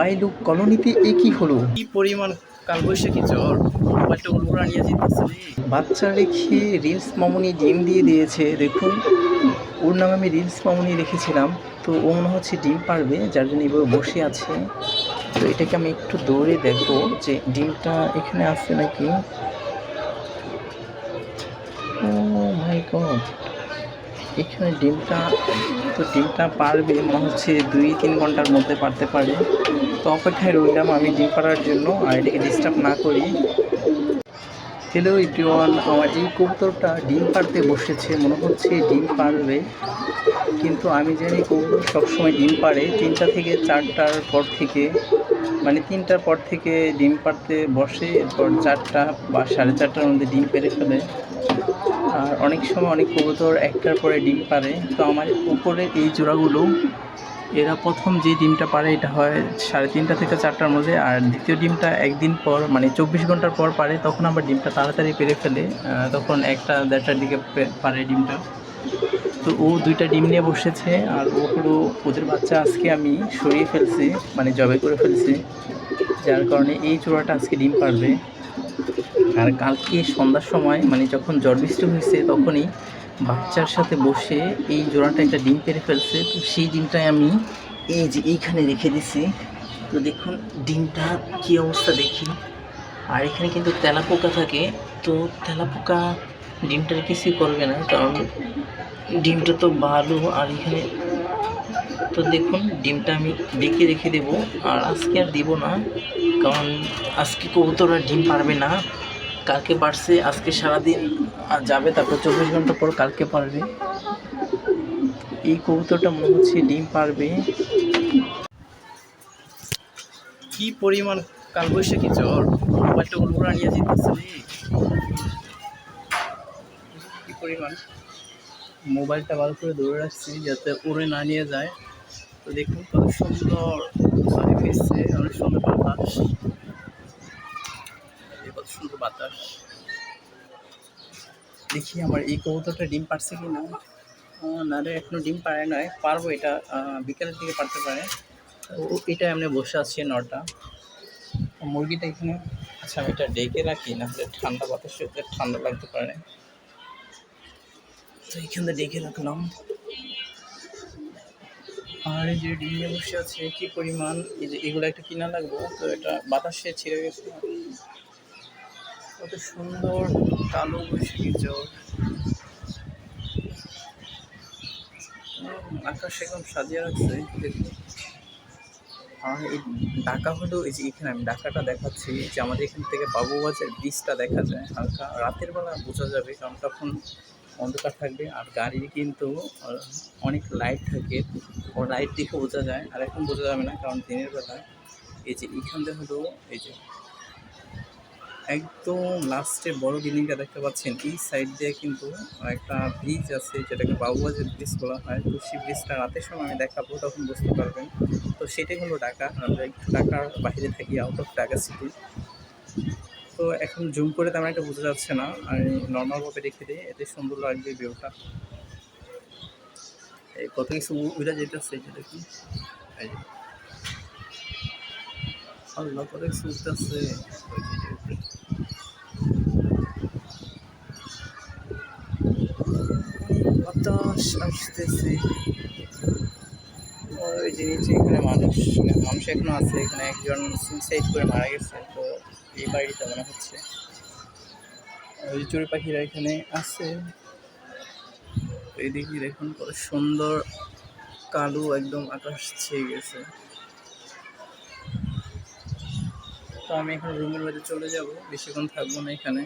বাইলুক কলোনিতে এ কি হলো? কি পরিমাণ কালবৈশাখী জ্বর? মোবাইলটা উড়ুরা নিয়ে যেতেছে। বাচ্চা রেখে রিলস মামুনি ডিম দিয়ে দিয়েছে দেখুন। ওর নামে আমি রিলস মামুনি রেখেছিলাম তো ও মনে হচ্ছে ডিম পারবে যার জন্য এভাবে বসে আছে। তো এটাকে আমি একটু দৌড়ে দেখব যে ডিমটা এখানে আছে নাকি। Oh my God. এখানে ডিমটা, তো ডিমটা পারবে, মনে হচ্ছে দুই তিন ঘণ্টার মধ্যে পারতে পারে তো অপেক্ষায় রইলাম আমি ডিম পাড়ার জন্য, আর এটাকে ডিস্টার্ব না করি। হ্যালো ইটিওয়ান আমার এই কবুতরটা ডিম পাড়তে বসেছে, মনে হচ্ছে ডিম পারবে কিন্তু আমি জানি কবুতর সবসময় ডিম পাড়ে, তিনটা থেকে চারটার পর থেকে মানে তিনটার পর থেকে ডিম পাড়তে বসে, এরপর চারটা বা সাড়ে চারটার মধ্যে ডিম পেড়ে ফেলে। আর অনেক সময় অনেক কবুতর একটার পরে ডিম পারে। তো আমার উপরে এই জোড়াগুলো, এরা প্রথম যে ডিমটা পারে এটা হয় সাড়ে তিনটা থেকে চারটার মধ্যে, আর দ্বিতীয় ডিমটা একদিন পর মানে চব্বিশ ঘণ্টার পর পারে, তখন আবার ডিমটা তাড়াতাড়ি পেরে ফেলে তখন একটা দেড়টার দিকে পারে ডিমটা। তো ও দুইটা ডিম নিয়ে বসেছে, আর ও হলো ওদের বাচ্চা আজকে আমি সরিয়ে ফেলছি মানে জবে করে ফেলছি, যার কারণে এই জোড়াটা আজকে ডিম পারবে। আর কালকে সন্ধ্যার সময় মানে যখন ঝড় হয়েছে, তখনই বাচ্চার সাথে বসে এই জোড়াটা একটা ডিম পেরে ফেলছে। তো সেই ডিমটাই আমি এই যে এইখানে রেখে দিছি। তো দেখুন, ডিমটা কী অবস্থা দেখি। আর এখানে কিন্তু তেলাপোকা থাকে। তো তেলাপোকা ডিমটার কিছুই করবে না, কারণ ডিমটা তো ভালো। আর এখানে তো দেখুন, ডিমটা আমি ডেকে রেখে দেব। আর আজকে আর দিব না, কারণ আজকে কবুতর আর ডিম পারবে না। কালকে পারছে, আজকে সারাদিন আর যাবে, তারপর চব্বিশ ঘণ্টা পর কালকে পারবে। এই কবুতরটা মনে হচ্ছে ডিম পারবে। কি পরিমাণ কালবৈশাখী জ্বর? মোবাইলটা উড়ুরা নিয়ে যেতেছে কি পরিমাণ? মোবাইলটা ভালো করে ধরে রাখছি যাতে উড়ে না নিয়ে যায়। দেখুন কত সুন্দর অনেক সুন্দর বাতাস। কত সুন্দর বাতাস। দেখি আমার এই কবুতরটা ডিম পারছে কি না? না রে, এখনও ডিম পারে নয় পারব এটা বিকেলের দিকে পারতে পারে। ও, এটা এমনি বসে আছে নটা। মুরগিটা এখানে। আচ্ছা আমি এটা ডেকে রাখি, না ঠান্ডা বাতাসে ঠান্ডা লাগতে পারে। তো এখানে ডেকে রাখলাম। এই যে ডিম বসে আছে কি পরিমাণ? এই যে এগুলো একটা কিনা লাগবো তো এটা বাতাসে ছিঁড়ে গেছে। কত সুন্দর কালো বৈশাখী উম, আকাশ একদম সাজিয়ে রাখছে দেখুন। আর এই ঢাকা হলো এই যে এখানে আমি ঢাকাটা দেখাচ্ছি যে আমাদের এখান থেকে বাবু বাবুবাজার ব্রিজটা দেখা যায় হালকা। রাতের বেলা বোঝা যাবে কারণ তখন অন্ধকার থাকবে আর গাড়ির কিন্তু অনেক লাইট থাকে। ও লাইট দেখে বোঝা যায়। আর এখন বোঝা যাবে না, কারণ দিনের বেলা। এই যে এখানটা হলো, এই যে একদম লাস্টে বড় বিল্ডিংটা দেখতে পাচ্ছেন। এই সাইড দিয়ে কিন্তু একটা ব্রিজ আছে, যেটাকে বাবুবাজার ব্রিজ বলা হয়। তো সেই ব্রিজটা রাতের সময় আমি দেখাবো, তখন বুঝতে পারবেন। তো সেটাই হলো ঢাকা। আমরা ঢাকার বাইরে থাকি আউট অফ ঢাকা সিটি তো এখন জুম করে তেমন একটা বোঝা যাচ্ছে না। আর নর্মালভাবে রেখে দিই এতে সুন্দর লাগবে ভিউটা এই কত কিছু উড়ে যেতেছে এটা দেখি। এখানে মানুষ মানুষ এখনও আছে। এখানে একজন সুইসাইড করে মারা গেছে। এই বাড়িটা মনে হচ্ছে। ওই চড়ি পাখিরা এখানে আছে। এইদিকে দেখুন, কত সুন্দর কালো একদম আকাশ ছেয়ে গেছে। তো আমি এখন রুমের মধ্যে চলে যাব, বেশিক্ষণ থাকব না এখানে।